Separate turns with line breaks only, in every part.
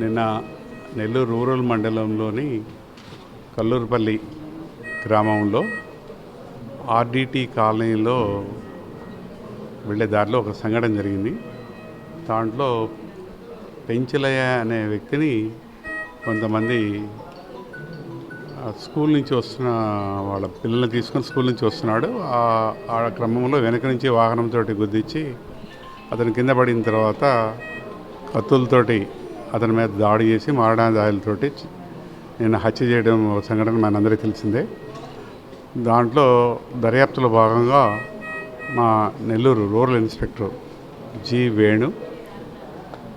నిన్న నెల్లూరు రూరల్ మండలంలోని కల్లూరుపల్లి గ్రామంలో ఆర్డిటి కాలనీలో వెళ్ళే దారిలో ఒక సంఘటన జరిగింది. దాంట్లో పెంచలయ్య అనే వ్యక్తిని కొంతమంది స్కూల్ నుంచి వస్తున్న వాళ్ళ పిల్లల్ని తీసుకొని స్కూల్ నుంచి వస్తున్నాడు. ఆ- ఆ క్రమంలో వెనక నుంచి వాహనంతో గుద్దించి అతను కింద పడిన తర్వాత కత్తులతోటి అతని మీద దాడి చేసి మారణాదాయులతోటి నేను హత్య చేయడం సంఘటన మనందరికీ తెలిసిందే. దాంట్లో దర్యాప్తులో భాగంగా మా Nellore rural inspector G Venu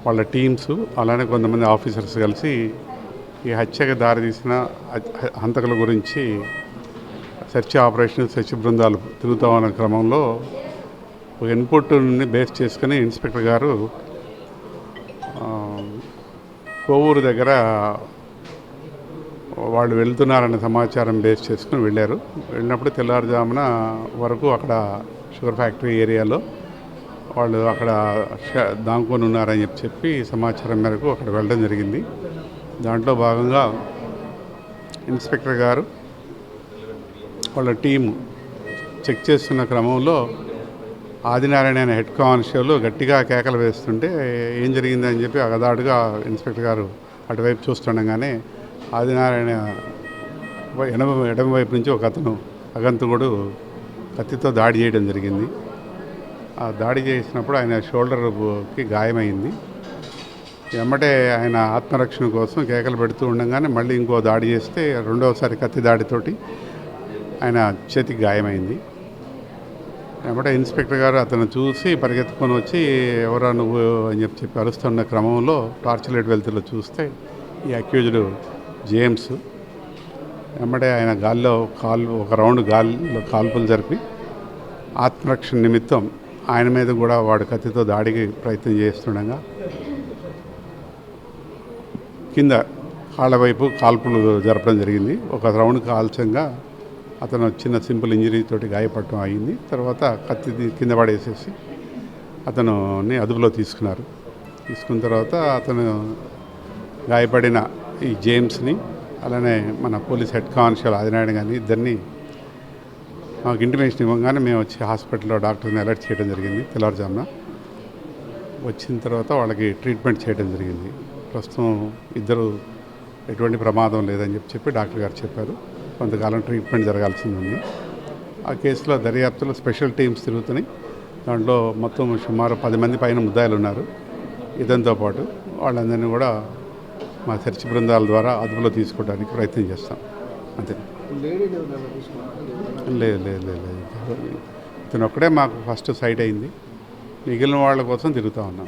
వాళ్ళ టీమ్స్ అలానే కొంతమంది ఆఫీసర్స్ కలిసి ఈ హత్యకు దారితీసిన హంతకుల గురించి సెర్చ్ ఆపరేషన్ సెర్చ్ బృందాలు తిరుగుతామన్న క్రమంలో ఒక ఇన్పుట్ని బేస్ చేసుకుని ఇన్స్పెక్టర్ గారు కోవూరు దగ్గర వాళ్ళు వెళ్తున్నారనే సమాచారం బేస్ చేసుకుని వెళ్ళారు. వెళ్ళినప్పుడు తెల్లారుజామున వరకు అక్కడ షుగర్ ఫ్యాక్టరీ ఏరియాలో వాళ్ళు అక్కడ ష- దాంకొని ఉన్నారని చెప్పి చెప్పి సమాచారం మేరకు అక్కడ వెళ్ళడం జరిగింది. దాంట్లో భాగంగా ఇన్స్పెక్టర్ గారు వాళ్ళ టీము చెక్ చేస్తున్న క్రమంలో ఆదినారాయణ అనే హెడ్ కానిస్టేబుల్ గట్టిగా కేకలు వేస్తుంటే ఏం జరిగిందని చెప్పి అగదాడుగా ఇన్స్పెక్టర్ గారు అటువైపు చూస్తుండగానే ఆదినారాయణ ఎడమ ఎడమ వైపు నుంచి ఒక అతను అగంతకుడు కత్తితో దాడి చేయడం జరిగింది. ఆ దాడి చేసినప్పుడు ఆయన షోల్డర్కి గాయమైంది. వెంబటే ఆయన ఆత్మరక్షణ కోసం కేకలు పెడుతూ ఉండగానే మళ్ళీ ఇంకో దాడి చేస్తే రెండవసారి కత్తి దాడితోటి ఆయన చేతికి గాయమైంది. వెంబటే ఇన్స్పెక్టర్ గారు అతను చూసి పరిగెత్తుకొని వచ్చి ఎవరా నువ్వు? అని చెప్పి చెప్పి అరుస్తున్న క్రమంలో టార్చ్ లైట్ వెళ్తులో చూస్తే ఈ అక్యూజ్డ్ జేమ్స్ వెంబడే ఆయన గాల్లో కాల్ ఒక రౌండ్ గాల్లో కాల్పులు జరిపి ఆత్మరక్షణ నిమిత్తం ఆయన మీద కూడా వాడు కత్తితో దాడికి ప్రయత్నం చేస్తుండగా కింద కాళ్ళ వైపు కాల్పులు జరపడం జరిగింది. ఒక రౌండ్ కాల్చంగా అతను చిన్న సింపుల్ ఇంజరీ తోటి గాయపడటం అయింది. తర్వాత కత్తి కింద పడేసేసి అతనుని అదుపులో తీసుకున్నారు. తీసుకున్న తర్వాత అతను గాయపడిన ఈ జేమ్స్ని అలానే మన పోలీస్ హెడ్ కానిస్టేబుల్ ఆదినారాయణ గారిని ఇద్దరిని మాకు ఇంటిమేషన్ ఇవ్వగానే మేము వచ్చి హాస్పిటల్లో డాక్టర్ని అలర్ట్ చేయడం జరిగింది తెల్లవారుజామున వచ్చిన తర్వాత వాళ్ళకి ట్రీట్మెంట్ చేయడం జరిగింది. ప్రస్తుతం ఇద్దరు ఎటువంటి ప్రమాదం లేదని చెప్పి చెప్పి డాక్టర్ గారు చెప్పారు. కొంతకాలం ట్రీట్మెంట్ జరగాల్సింది ఉంది ఆ కేసులో దర్యాప్తులో స్పెషల్ టీమ్స్ తిరుగుతున్నాయి. దాంట్లో మొత్తం సుమారు పది మంది పైన ముద్దాయిలు ఉన్నారు ఇదంతో పాటు వాళ్ళందరినీ కూడా మా చర్చి బృందాల ద్వారా అదుపులో తీసుకోవడానికి ప్రయత్నం చేస్తాం. అంతే. లేదు లేదు లేదు లేదు ఇతను ఒక్కడే మాకు ఫస్ట్ సైట్ అయింది. మిగిలిన వాళ్ళ కోసం తిరుగుతూ ఉన్నాం.